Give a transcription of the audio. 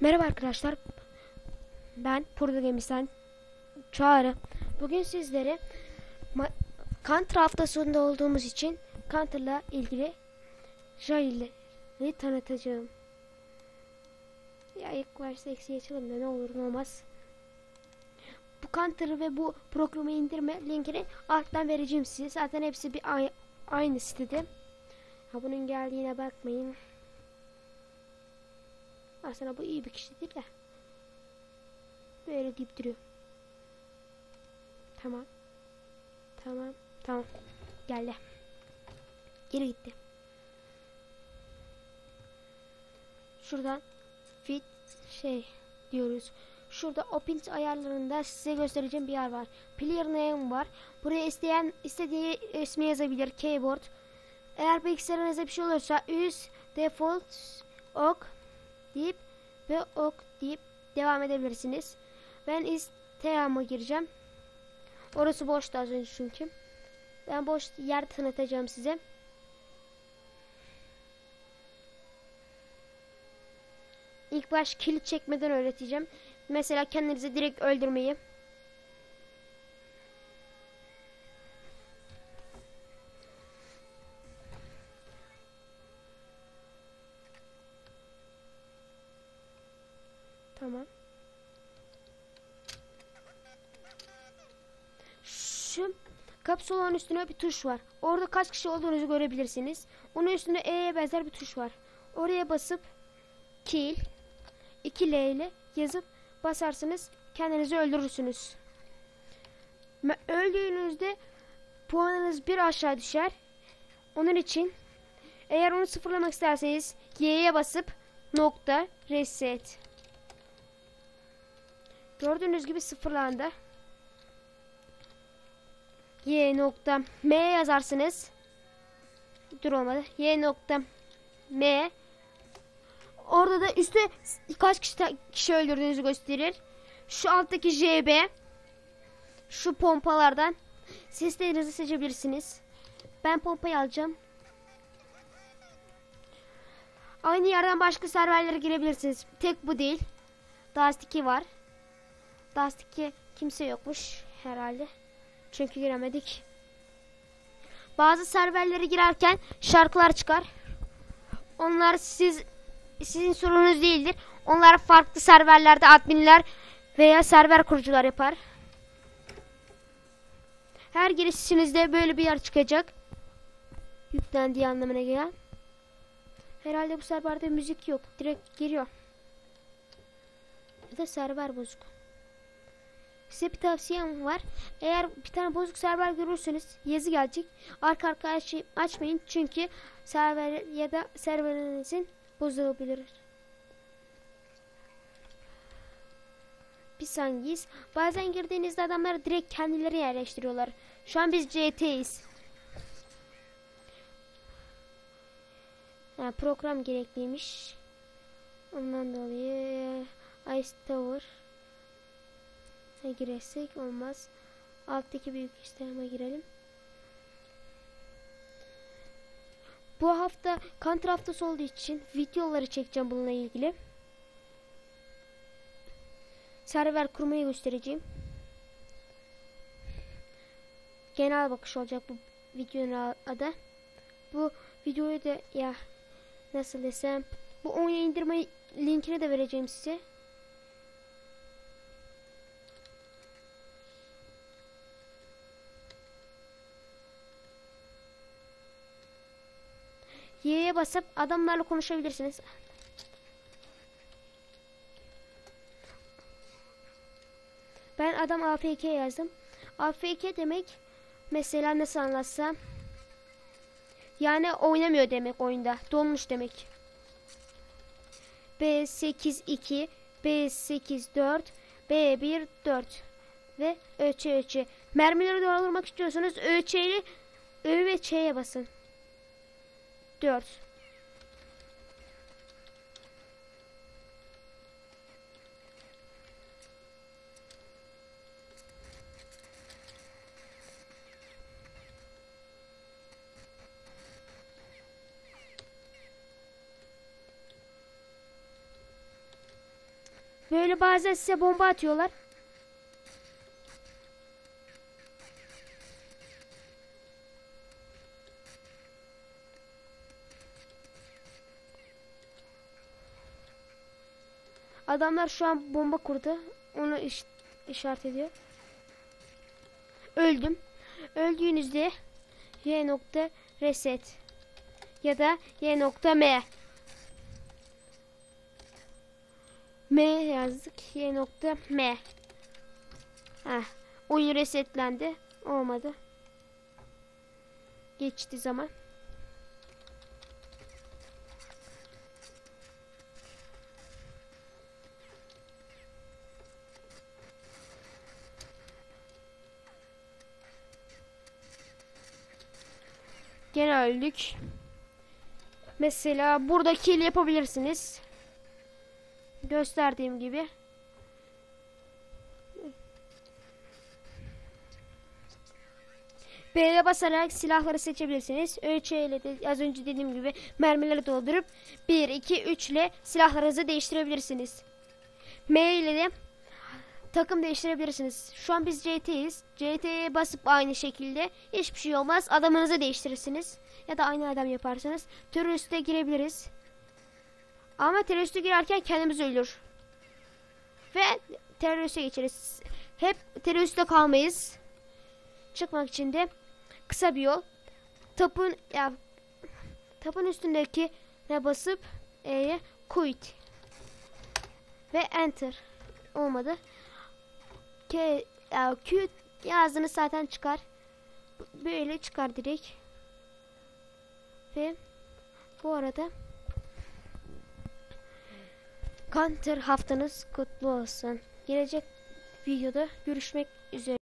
Merhaba arkadaşlar. Ben Purdu Gemis'ten Çağrı. Bugün sizlere Counter haftasında olduğumuz için Counter'la ilgili Jail'i tanıtacağım. Ya ilk başta eksi geçelim de ne olur ne olmaz. Bu Counter'ı ve bu programı indirme linkini alttan vereceğim size. Zaten hepsi bir ay- aynı sitede. Ha bunun geldiğine bakmayın. Aslında bu iyi bir kişidir de. Böyle deyip duruyor. Tamam. Tamam. Tamam. Geldi. Geri gitti. Şuradan fit şey diyoruz. Şurada opins ayarlarında size göstereceğim bir yer var. Player name var. Buraya isteyen istediği ismi yazabilir. Keyboard. Eğer bilgisayarınızda bir şey olursa use default ok deyip ve ok deyip devam edebilirsiniz. Ben isteğama gireceğim. Orası boştu az önce çünkü. Ben boş yer tanıtacağım size. İlk baş kilit çekmeden öğreteceğim. Mesela kendinizi direkt öldürmeyi. Tamam. Şu kapsulun üstüne bir tuş var. Orada kaç kişi olduğunuzu görebilirsiniz. Onun üstünde E'ye benzer bir tuş var. Oraya basıp kill 2 L ile yazıp basarsınız. Kendinizi öldürürsünüz. Öldüğünüzde puanınız bir aşağı düşer. Onun için eğer onu sıfırlamak isterseniz Y'ye basıp nokta reset. Gördüğünüz gibi sıfırlandı. Y nokta M yazarsınız. Dur olmadı. Y nokta M Orada da üstte kaç kişi, kişi öldürdüğünüzü gösterir. Şu alttaki JB şu pompalardan seslerinizi seçebilirsiniz. Ben pompayı alacağım. Aynı yerden başka serverlere girebilirsiniz. Tek bu değil. Dust 2 var. 2 kimse yokmuş herhalde. Çünkü giremedik. Bazı serverlere girerken şarkılar çıkar. Onlar siz sizin sorunuz değildir. Onlar farklı serverlerde adminler veya server kurucular yapar. Her girişinizde böyle bir yer çıkacak. Yüklendiği anlamına gelen. Herhalde bu serverde müzik yok. Direkt giriyor. Ya da server bozuk. Size bir tavsiyem var. Eğer bir tane bozuk server görürseniz yazı gelecek. Arka arkaya aç açmayın. Çünkü server ya da serverinizin bozulabilir. Biz hangiyiz? Bazen girdiğinizde adamlar direkt kendileri yerleştiriyorlar. Şu an biz CT'yiz. Ha, program gerekliymiş. Ondan dolayı Ice Tower Ha, girersek olmaz. Alttaki büyük işleme girelim. Bu hafta Counter haftası olduğu için videoları çekeceğim bununla ilgili. Server kurmayı göstereceğim. Genel bakış olacak bu videonun adı. Bu videoyu da ya nasıl desem bu oyunu indirme linkini de vereceğim size. Y'ye basıp adamlarla konuşabilirsiniz. Ben adam AFK yazdım. AFK demek mesela nasıl anlatsam yani oynamıyor demek oyunda. Donmuş demek. B82 B84 B14 ve ÖÇ ÖÇ. Mermileri doldurmak istiyorsanız ile Ö ve Ç'ye basın. 4 Böyle bazen size bomba atıyorlar. Adamlar şu an bomba kurdu. Onu iş, işaret ediyor. Öldüm. Öldüğünüzde Y nokta reset ya da Y nokta M M yazdık. Y nokta M. Heh. Oyun resetlendi. Olmadı. Geçti zaman. Gene öldük. Mesela burada kill yapabilirsiniz. Gösterdiğim gibi. B'ye basarak silahları seçebilirsiniz. Ölçü ile de az önce dediğim gibi mermileri doldurup 1, 2, 3 ile silahlarınızı değiştirebilirsiniz. M ile de takım değiştirebilirsiniz. Şu an biz CT'yiz. CT'ye basıp aynı şekilde hiçbir şey olmaz. Adamınızı değiştirirsiniz. Ya da aynı adam yaparsanız teröriste girebiliriz. Ama teröriste girerken kendimiz ölür. Ve teröriste geçeriz. Hep teröriste kalmayız. Çıkmak için de kısa bir yol. Tapın ya tapın üstündeki ne basıp E'ye quit ve enter olmadı. K ya, Q yazdığınız zaten çıkar. Böyle çıkar direkt. Ve bu arada Counter haftanız kutlu olsun. Gelecek videoda görüşmek üzere.